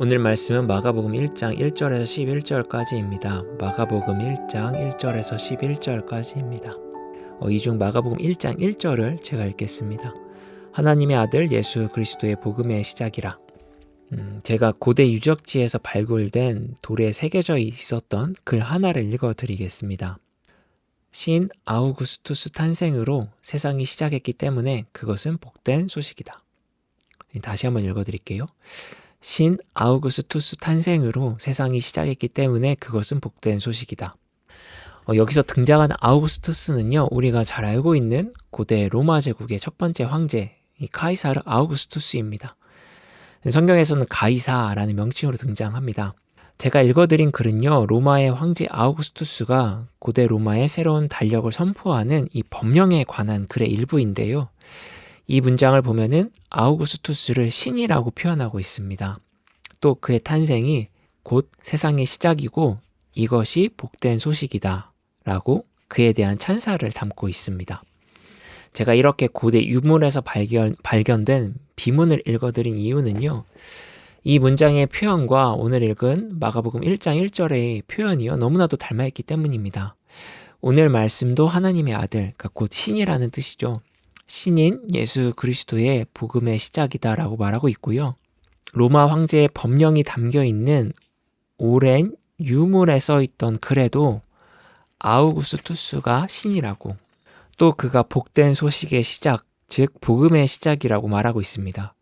오늘 말씀은 마가복음 1장 1절에서 11절까지입니다. 마가복음 1장 1절에서 11절까지입니다. 어, 이중 마가복음 1장 1절을 제가 읽겠습니다. 하나님의 아들 예수 그리스도의 복음의 시작이라. 음, 제가 고대 유적지에서 발굴된 돌에 새겨져 있었던 글 하나를 읽어드리겠습니다. 신 아우구스투스 탄생으로 세상이 시작했기 때문에 그것은 복된 소식이다. 다시 한번 읽어드릴게요. 신 아우구스투스 탄생으로 세상이 시작했기 때문에 그것은 복된 소식이다. 어, 여기서 등장하는 아우구스투스는요, 우리가 잘 알고 있는 고대 로마 제국의 첫 번째 황제, 이 카이사르 아우구스투스입니다. 성경에서는 가이사라는 명칭으로 등장합니다. 제가 읽어드린 글은요, 로마의 황제 아우구스투스가 고대 로마의 새로운 달력을 선포하는 이 법령에 관한 글의 일부인데요. 이 문장을 보면은 아우구스투스를 신이라고 표현하고 있습니다. 또 그의 탄생이 곧 세상의 시작이고 이것이 복된 소식이다 라고 그에 대한 찬사를 담고 있습니다. 제가 이렇게 고대 유물에서 발견, 발견된 비문을 읽어드린 이유는요. 이 문장의 표현과 오늘 읽은 마가복음 1장 1절의 표현이요. 너무나도 닮아있기 때문입니다. 오늘 말씀도 하나님의 아들, 그러니까 곧 신이라는 뜻이죠. 신인 예수 그리스도의 복음의 시작이다라고 말하고 있고요. 로마 황제의 법령이 담겨 있는 오랜 유물에 써 있던 글에도 아우구스 투스가 신이라고 또 그가 복된 소식의 시작, 즉 복음의 시작이라고 말하고 있습니다.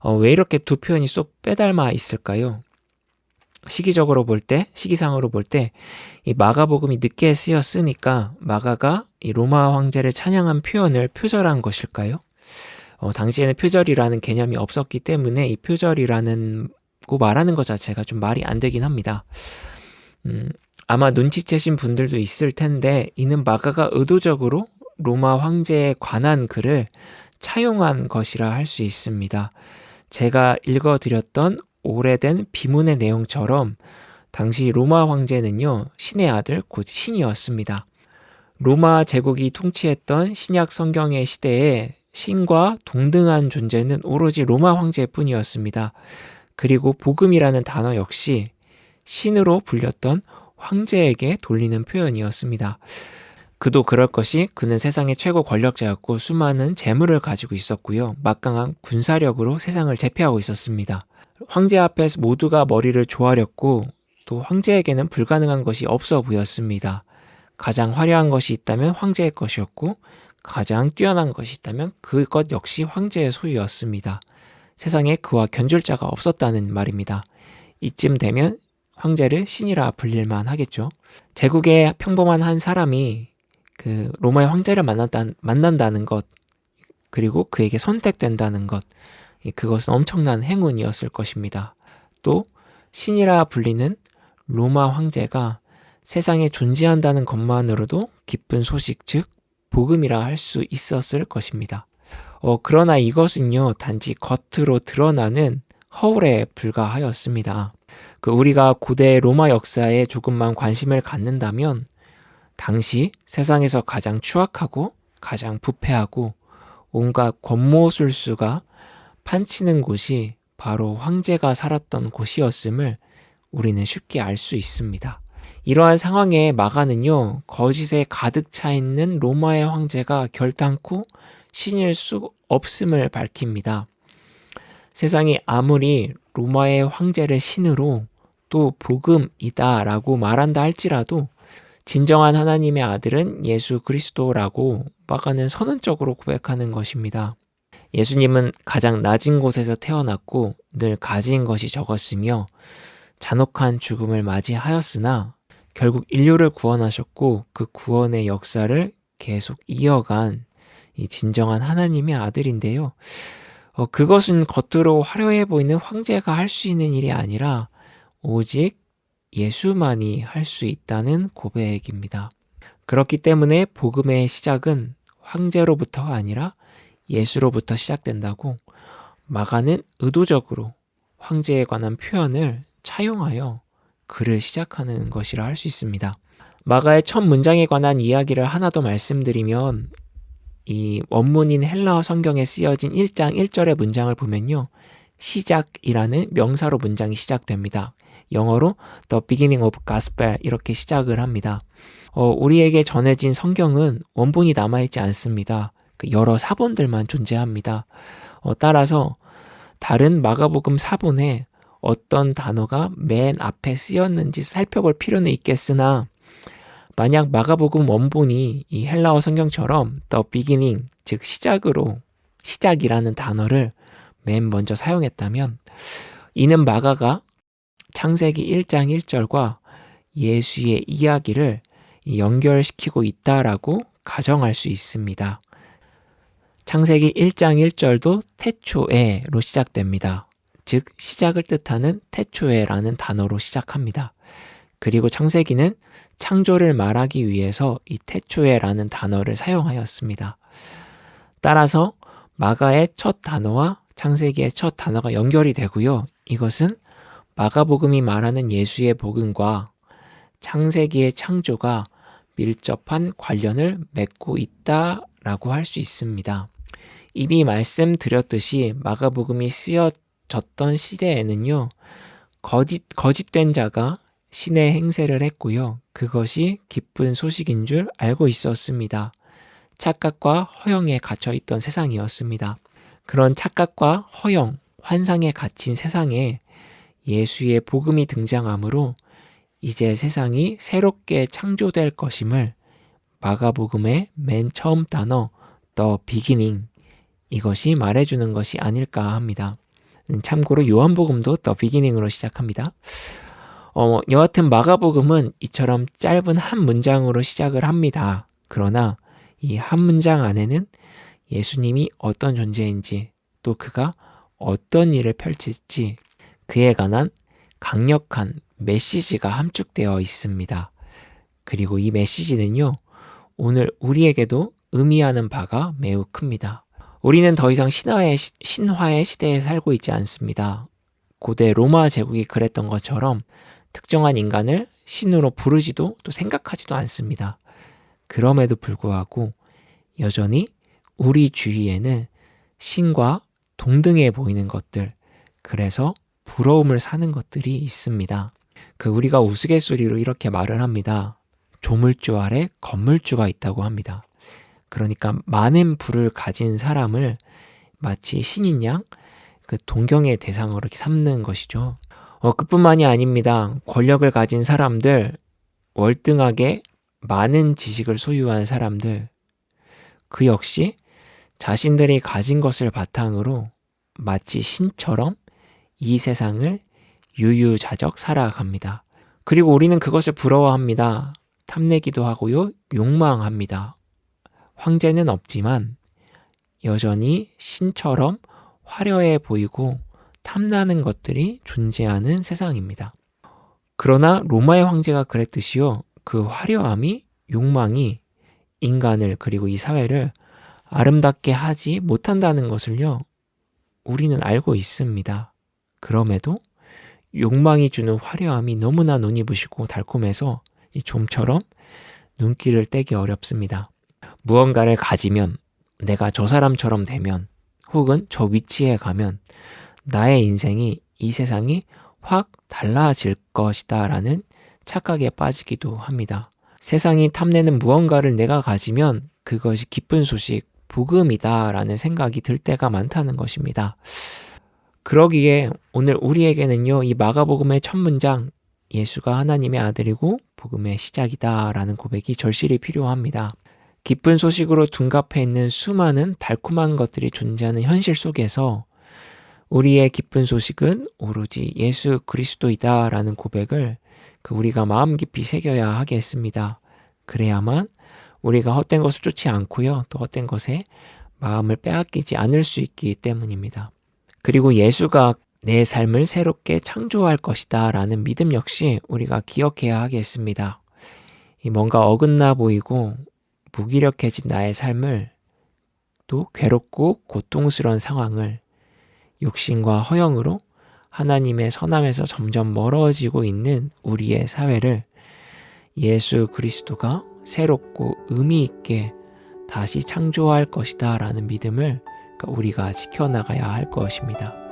어, 왜 이렇게 두 표현이 쏙 빼닮아 있을까요? 시기적으로 볼 때, 시기상으로 볼 때, 이 마가복음이 늦게 쓰였으니까 마가가 이 로마 황제를 찬양한 표현을 표절한 것일까요? 어, 당시에는 표절이라는 개념이 없었기 때문에 이 표절이라는 고 말하는 것 자체가 좀 말이 안 되긴 합니다. 음, 아마 눈치채신 분들도 있을 텐데 이는 마가가 의도적으로 로마 황제에 관한 글을 차용한 것이라 할 수 있습니다. 제가 읽어드렸던 오래된 비문의 내용처럼 당시 로마 황제는요, 신의 아들, 곧 신이었습니다. 로마 제국이 통치했던 신약 성경의 시대에 신과 동등한 존재는 오로지 로마 황제뿐이었습니다. 그리고 복음이라는 단어 역시 신으로 불렸던 황제에게 돌리는 표현이었습니다. 그도 그럴 것이 그는 세상의 최고 권력자였고 수많은 재물을 가지고 있었고요. 막강한 군사력으로 세상을 제패하고 있었습니다. 황제 앞에서 모두가 머리를 조아렸고 또 황제에게는 불가능한 것이 없어 보였습니다. 가장 화려한 것이 있다면 황제의 것이었고 가장 뛰어난 것이 있다면 그것 역시 황제의 소유였습니다. 세상에 그와 견줄 자가 없었다는 말입니다. 이쯤 되면 황제를 신이라 불릴만 하겠죠. 제국의 평범한 한 사람이 그 로마의 황제를 만난다, 만난다는 것, 그리고 그에게 선택된다는 것, 그것은 엄청난 행운이었을 것입니다. 또 신이라 불리는 로마 황제가 세상에 존재한다는 것만으로도 기쁜 소식, 즉 복음이라 할 수 있었을 것입니다. 어, 그러나 이것은요, 단지 겉으로 드러나는 허울에 불과하였습니다. 그 우리가 고대 로마 역사에 조금만 관심을 갖는다면 당시 세상에서 가장 추악하고 가장 부패하고 온갖 권모술수가 판치는 곳이 바로 황제가 살았던 곳이었음을 우리는 쉽게 알 수 있습니다. 이러한 상황에 마가는요, 거짓에 가득 차 있는 로마의 황제가 결단코 신일 수 없음을 밝힙니다. 세상이 아무리 로마의 황제를 신으로 또 복음이다 라고 말한다 할지라도 진정한 하나님의 아들은 예수 그리스도라고 마가는 선언적으로 고백하는 것입니다. 예수님은 가장 낮은 곳에서 태어났고 늘 가진 것이 적었으며 잔혹한 죽음을 맞이하였으나 결국 인류를 구원하셨고 그 구원의 역사를 계속 이어간 이 진정한 하나님의 아들인데요. 어, 그것은 겉으로 화려해 보이는 황제가 할 수 있는 일이 아니라 오직 예수만이 할 수 있다는 고백입니다. 그렇기 때문에 복음의 시작은 황제로부터가 아니라 예수로부터 시작된다고 마가는 의도적으로 황제에 관한 표현을 차용하여 글을 시작하는 것이라 할 수 있습니다. 마가의 첫 문장에 관한 이야기를 하나 더 말씀드리면 이 원문인 헬라어 성경에 쓰여진 1장 1절의 문장을 보면요. 시작이라는 명사로 문장이 시작됩니다. 영어로 The beginning of gospel 이렇게 시작을 합니다. 어, 우리에게 전해진 성경은 원본이 남아있지 않습니다. 그 여러 사본들만 존재합니다. 어, 따라서 다른 마가복음 사본에 어떤 단어가 맨 앞에 쓰였는지 살펴볼 필요는 있겠으나 만약 마가복음 원본이 이 헬라어 성경처럼 the beginning 즉 시작으로 시작이라는 단어를 맨 먼저 사용했다면 이는 마가가 창세기 1장 1절과 예수의 이야기를 연결시키고 있다라고 가정할 수 있습니다. 창세기 1장 1절도 태초에로 시작됩니다. 즉 시작을 뜻하는 태초에라는 단어로 시작합니다. 그리고 창세기는 창조를 말하기 위해서 이 태초에라는 단어를 사용하였습니다. 따라서 마가의 첫 단어와 창세기의 첫 단어가 연결이 되고요. 이것은 마가복음이 말하는 예수의 복음과 창세기의 창조가 밀접한 관련을 맺고 있다라고 할 수 있습니다. 이미 말씀드렸듯이 마가복음이 쓰여 졌던 시대에는요, 거짓, 거짓된 자가 신의 행세를 했고요. 그것이 기쁜 소식인 줄 알고 있었습니다. 착각과 허영에 갇혀 있던 세상이었습니다. 그런 착각과 허영, 환상에 갇힌 세상에 예수의 복음이 등장하므로 이제 세상이 새롭게 창조될 것임을 마가복음의 맨 처음 단어 the beginning 이것이 말해주는 것이 아닐까 합니다. 음, 참고로 요한복음도 the beginning으로 시작합니다. 어, 여하튼 마가복음은 이처럼 짧은 한 문장으로 시작을 합니다. 그러나 이 한 문장 안에는 예수님이 어떤 존재인지 또 그가 어떤 일을 펼칠지 그에 관한 강력한 메시지가 함축되어 있습니다. 그리고 이 메시지는요, 오늘 우리에게도 의미하는 바가 매우 큽니다. 우리는 더 이상 신화의, 신화의 시대에 살고 있지 않습니다. 고대 로마 제국이 그랬던 것처럼 특정한 인간을 신으로 부르지도 또 생각하지도 않습니다. 그럼에도 불구하고 여전히 우리 주위에는 신과 동등해 보이는 것들, 그래서 부러움을 사는 것들이 있습니다. 그 우리가 우스갯소리로 이렇게 말을 합니다. 조물주 아래 건물주가 있다고 합니다. 그러니까 많은 부를 가진 사람을 마치 신인 양 그 동경의 대상으로 이렇게 삼는 것이죠. 어, 그뿐만이 아닙니다. 권력을 가진 사람들, 월등하게 많은 지식을 소유한 사람들, 그 역시 자신들이 가진 것을 바탕으로 마치 신처럼 이 세상을 유유자적 살아갑니다. 그리고 우리는 그것을 부러워합니다. 탐내기도 하고요, 욕망합니다. 황제는 없지만 여전히 신처럼 화려해 보이고 탐나는 것들이 존재하는 세상입니다. 그러나 로마의 황제가 그랬듯이요. 그 화려함이 욕망이 인간을 그리고 이 사회를 아름답게 하지 못한다는 것을요. 우리는 알고 있습니다. 그럼에도 욕망이 주는 화려함이 너무나 눈이 부시고 달콤해서 이 좀처럼 눈길을 떼기 어렵습니다. 무언가를 가지면 내가 저 사람처럼 되면 혹은 저 위치에 가면 나의 인생이 이 세상이 확 달라질 것이다 라는 착각에 빠지기도 합니다. 세상이 탐내는 무언가를 내가 가지면 그것이 기쁜 소식, 복음이다 라는 생각이 들 때가 많다는 것입니다. 그러기에 오늘 우리에게는요, 이 마가복음의 첫 문장, 예수가 하나님의 아들이고 복음의 시작이다 라는 고백이 절실히 필요합니다. 기쁜 소식으로 둔갑해 있는 수많은 달콤한 것들이 존재하는 현실 속에서 우리의 기쁜 소식은 오로지 예수 그리스도이다 라는 고백을 그 우리가 마음 깊이 새겨야 하겠습니다. 그래야만 우리가 헛된 것을 쫓지 않고요. 또 헛된 것에 마음을 빼앗기지 않을 수 있기 때문입니다. 그리고 예수가 내 삶을 새롭게 창조할 것이다 라는 믿음 역시 우리가 기억해야 하겠습니다. 뭔가 어긋나 보이고 무기력해진 나의 삶을 또 괴롭고 고통스러운 상황을 욕심과 허영으로 하나님의 선함에서 점점 멀어지고 있는 우리의 사회를 예수 그리스도가 새롭고 의미 있게 다시 창조할 것이다 라는 믿음을 우리가 지켜나가야 할 것입니다.